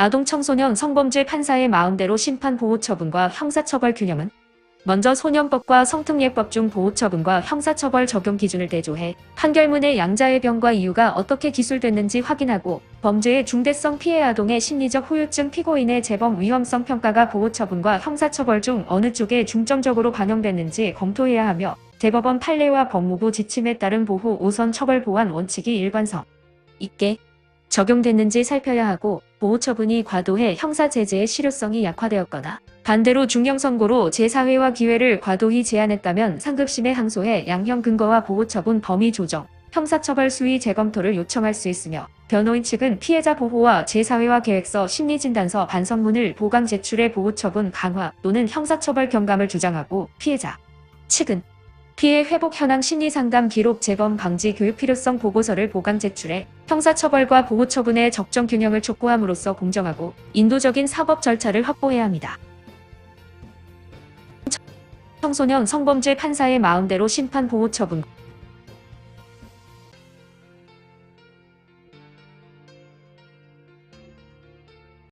아동 청소년 성범죄 판사의 마음대로 심판 보호 처분과 형사처벌 균형은 먼저 소년법과 성특례법 중 보호처분과 형사처벌 적용 기준을 대조해 판결문의 양자의 병과 이유가 어떻게 기술됐는지 확인하고 범죄의 중대성 피해 아동의 심리적 후유증 피고인의 재범 위험성 평가가 보호처분과 형사처벌 중 어느 쪽에 중점적으로 반영됐는지 검토해야 하며 대법원 판례와 법무부 지침에 따른 보호 우선 처벌 보완 원칙이 일관성 있게 적용됐는지 살펴야 하고 보호처분이 과도해 형사제재의 실효성이 약화되었거나 반대로 중형 선고로 제4회와 기회를 과도히 제한했다면 상급심에 항소해 양형 근거와 보호처분 범위 조정, 형사처벌 수위 재검토를 요청할 수 있으며 변호인 측은 피해자 보호와 제4회와 계획서 심리진단서 반성문을 보강 제출해 보호처분 강화 또는 형사처벌 경감을 주장하고 피해자 측은 피해 회복 현황 심리 상담 기록 재범 방지 교육 필요성 보고서를 보강 제출해 형사처벌과 보호처분의 적정 균형을 촉구함으로써 공정하고 인도적인 사법 절차를 확보해야 합니다. 청소년 성범죄 판사의 마음대로 심판 보호 처분